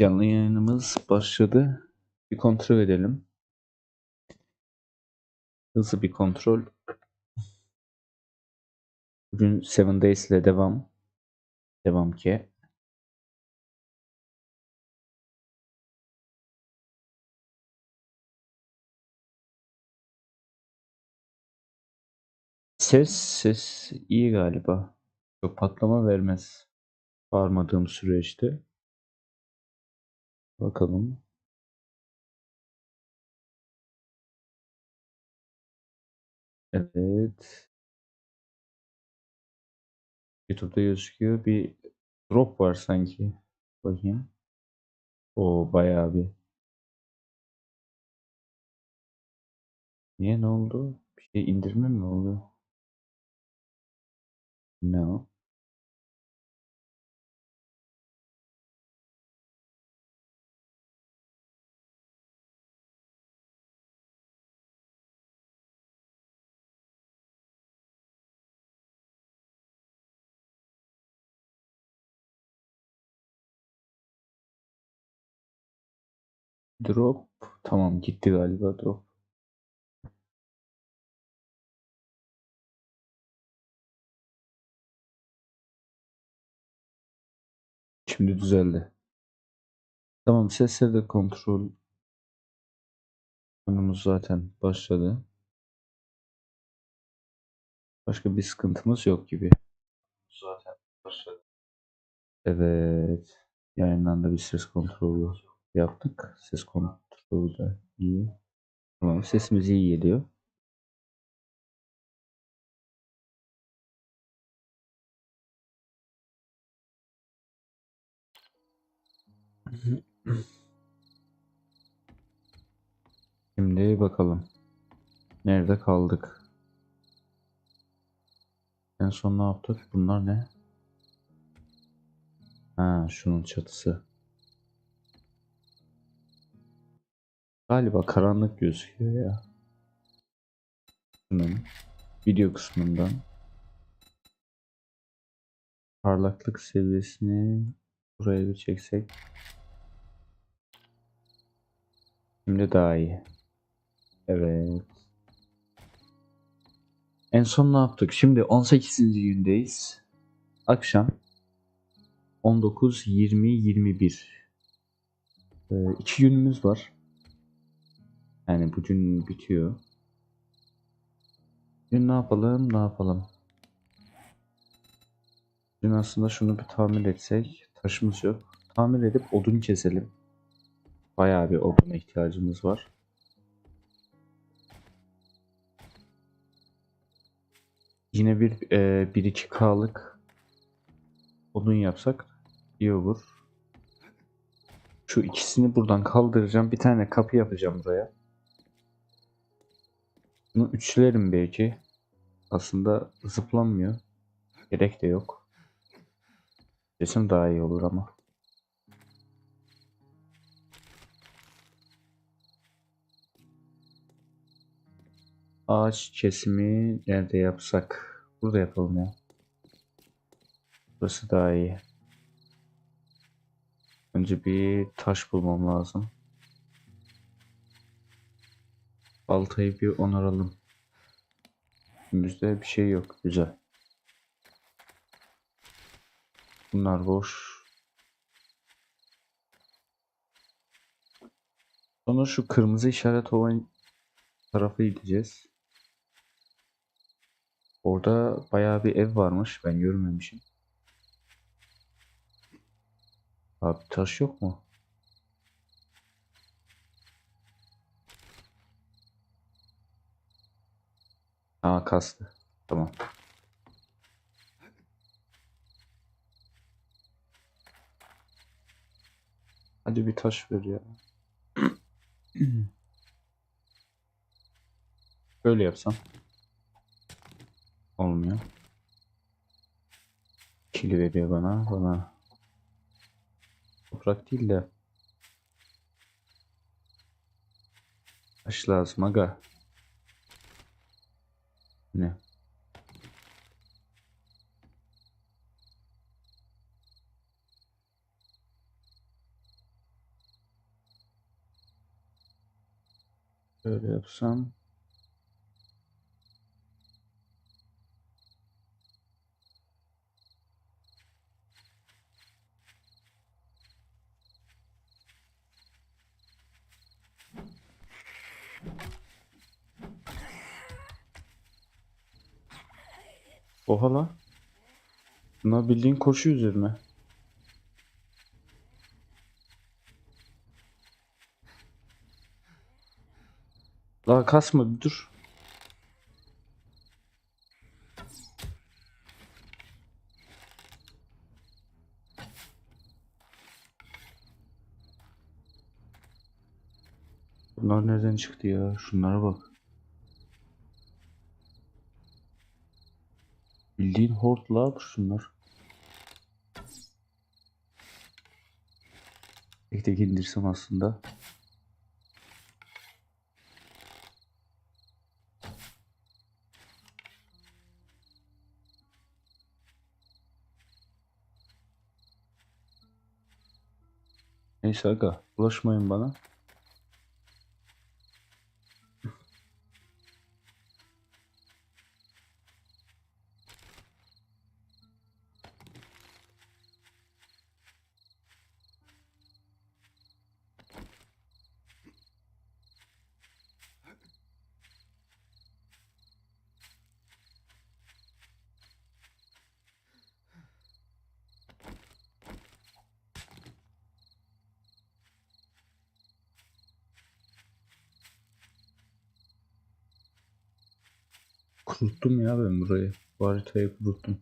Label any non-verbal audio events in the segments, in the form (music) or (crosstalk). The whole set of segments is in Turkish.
Canlı yayınımız başladı. Bir kontrol edelim. Hızlı bir kontrol. Bugün Seven Days ile devam. Devam ki. Ses, ses iyi galiba. Çok patlama vermez. Bağırmadığım süreçte. Bakalım. Evet. YouTube'da gözüküyor. Bir drop var sanki. Bakayım. O bayağı bir. Niye ne oldu? Bir şey indirme mi oldu? No. Drop. Tamam gitti galiba drop. Şimdi düzeldi. Tamam sesleri de kontrol. Konumuz zaten başladı. Başka bir sıkıntımız yok gibi. Zaten başladı. Evet. Yayından da bir ses kontrolü yaptık. Ses kontrolü de iyi. Tamam sesimiz iyi geliyor. (clears throat) Şimdi bakalım. Nerede kaldık? En son ne yaptık? Bunlar ne? Ha, şunun çatısı. Galiba karanlık gözüküyor ya. Şunun video kısmından. Parlaklık seviyesini buraya bir çeksek. Şimdi daha iyi. Evet. En son ne yaptık? Şimdi 18. gündeyiz. Akşam 19, 20, 21. Ee, günümüz var. Yani bugün bitiyor. Bugün ne yapalım? Ne yapalım? Bugün aslında şunu bir tamir etsek. Taşımız yok. Tamir edip odun keselim. Bayağı bir oduna ihtiyacımız var. Yine bir e, 1-2K'lık odun yapsak iyi olur. Şu ikisini buradan kaldıracağım. Bir tane kapı yapacağım buraya. Bunu üçlerim belki. Aslında zıplanmıyor. Gerek de yok. Resim daha iyi olur ama. Ağaç kesimi nerede yapsak? Burada yapalım ya. Burası daha iyi. Önce bir taş bulmam lazım. Baltayı bir onaralım. Önümüzde bir şey yok. Güzel. Bunlar boş. Sonra şu kırmızı işaret olan tarafı gideceğiz. Orada bayağı bir ev varmış. Ben görmemişim. Abi taş yok mu? Aa kastı. Tamam. Hadi bir taş ver ya. (clears throat) Böyle yapsam. Olmuyor. Kili veriyor bana. Bana toprak değil de taş lazım aga. Ne? Böyle yapsam. Oha la. Bunlar bildiğin koşuyor üzerime. Daha kasma bir dur. Bunlar nereden çıktı ya? Şunlara bak. Bildiğin hortla şunlar. Tek tek indirsem aslında. Neyse aga bulaşmayın bana. Kuruttum ya ben burayı. Bu haritayı kuruttum.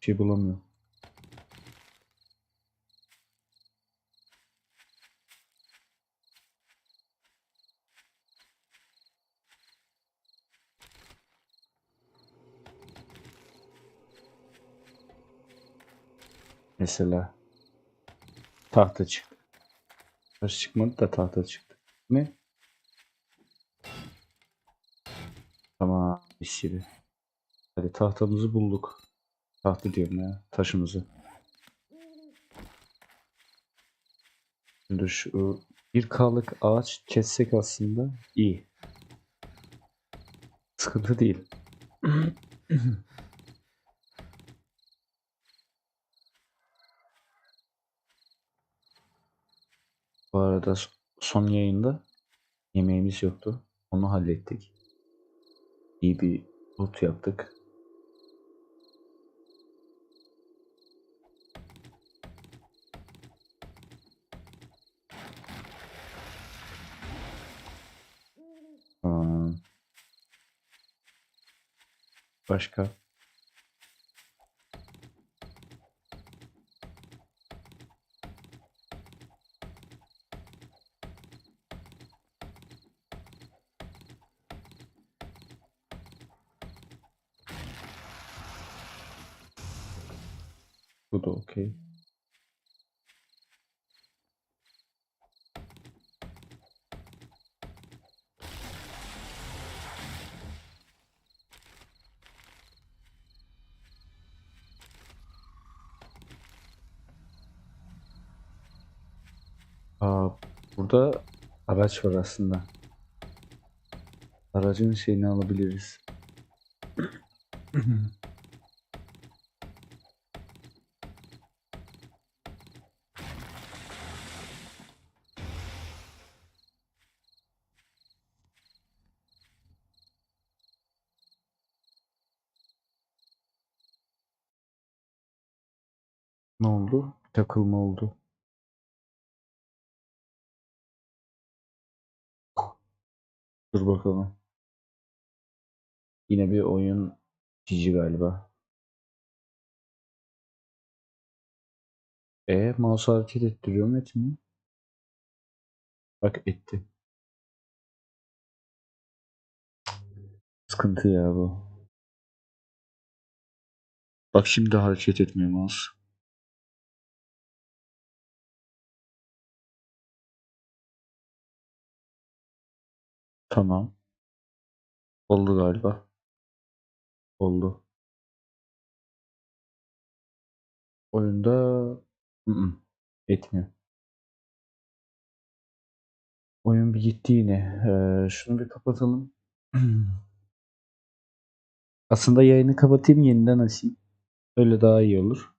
Bir şey bulamıyorum. Mesela tahta çıktı. Taş çıkmadı da tahta çıktı. Ne? Tamam bir gibi. Hadi tahtamızı bulduk. Tahta diyorum ya. Taşımızı. Şimdi şu bir K'lık ağaç kessek aslında iyi. Sıkıntı değil. Bu arada son yayında yemeğimiz yoktu. Onu hallettik. İyi bir loot yaptık. Başka? Bu da okey. Aa, burada araç var aslında. Aracın şeyini alabiliriz. (laughs) Ne oldu? Takılma oldu. Dur bakalım. Yine bir oyun cici galiba. E mouse hareket ettiriyor mu etmiyor? Bak etti. Sıkıntı ya bu. Bak şimdi hareket etmiyor mouse. Tamam. Oldu galiba. Oldu. Oyunda ı-ı, etmiyor. Oyun bir gitti yine. Ee, şunu bir kapatalım. (clears throat) Aslında yayını kapatayım yeniden açayım. Öyle daha iyi olur.